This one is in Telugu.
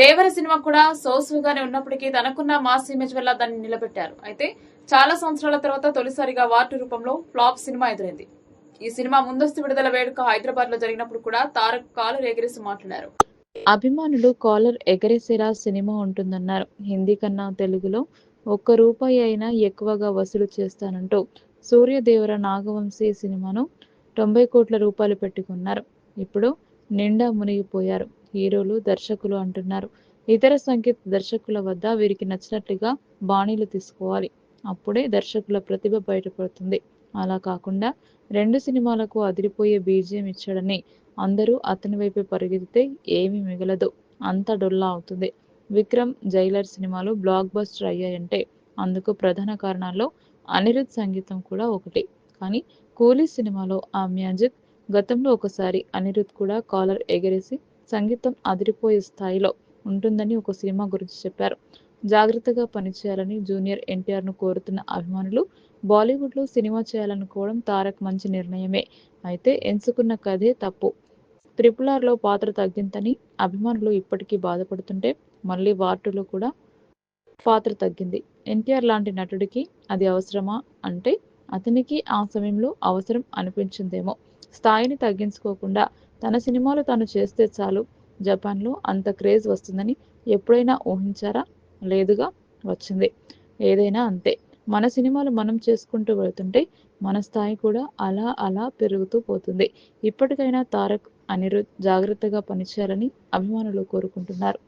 దేవర సినిమా కూడా సోసుగానే ఉన్నప్పటికీ తనకున్న మాస్ ఇమేజ్ వల్ల దాన్ని నిలబెట్టారు. అయితే చాలా సంవత్సరాల తర్వాత తొలిసారిగా వార్డు రూపంలో ఫ్లాప్ సినిమా ఎదురైంది. ఈ సినిమా ముందస్తు విడుదల వేడుక హైదరాబాద్లో జరిగినప్పుడు కూడా తారక్ కాలర్ ఎగిరేసి మాట్లాడారు. అభిమానులు కాలర్ ఎగరేసేలా సినిమా ఉంటుందన్నారు. హిందీ కన్నా తెలుగులో ఒక్క రూపాయి అయినా ఎక్కువగా వసూలు చేస్తానంటూ సూర్యదేవర నాగవంశీ సినిమాను తొంభై కోట్ల రూపాయలు పెట్టుకున్నారు. ఇప్పుడు నిండా మునిగిపోయారు. హీరోలు దర్శకులు అంటున్నారు. ఇతర సంగీత దర్శకుల వద్ద వీరికి నచ్చినట్లుగా బాణీలు తీసుకోవాలి. అప్పుడే దర్శకుల ప్రతిభ బయటపడుతుంది. అలా కాకుండా రెండు సినిమాలకు అదిరిపోయే బీజియం ఇచ్చాడని అందరూ అతని వైపే పరిగెత్తితే ఏమీ మిగలదు. అంత డొల్లా అవుతుంది. విక్రమ్ జైలర్ సినిమాలు బ్లాక్ బస్టర్ అయ్యాయంటే అందుకు ప్రధాన కారణాల్లో అనిరుద్ సంగీతం కూడా ఒకటి. కానీ కూలీ సినిమాలో ఆ మ్యాజిక్ గతంలో ఒకసారి అనిరుద్ కూడా కాలర్ ఎగరేసి సంగీతం అదిరిపోయే స్థాయిలో ఉంటుందని ఒక సినిమా గురించి చెప్పారు. జాగ్రత్తగా పనిచేయాలని జూనియర్ ఎన్టీఆర్ను కోరుతున్న అభిమానులు బాలీవుడ్లో సినిమా చేయాలనుకోవడం తారక్ మంచి నిర్ణయమే. అయితే ఎంచుకున్న కథే తప్పు. త్రిపుల్ ఆర్లో పాత్ర తగ్గిందని అభిమానులు ఇప్పటికీ బాధపడుతుంటే మళ్ళీ వార్టులో కూడా పాత్ర తగ్గింది. ఎన్టీఆర్ లాంటి నటుడికి అది అవసరమా? అంటే అతనికి ఆ సమయంలో అవసరం అనిపించిందేమో. స్థాయిని తగ్గించుకోకుండా తన సినిమాలు తాను చేస్తే చాలు. జపాన్లో అంత క్రేజ్ వస్తుందని ఎప్పుడైనా ఊహించారా? లేదుగా వచ్చింది. ఏదైనా అంతే. మన సినిమాలు మనం చేసుకుంటూ వెళ్తుంటే మన స్థాయి కూడా అలా అలా పెరుగుతూ పోతుంది. ఇప్పటికైనా తారక్ అనిరుద్ జాగ్రత్తగా పనిచేయాలని అభిమానులు కోరుకుంటున్నారు.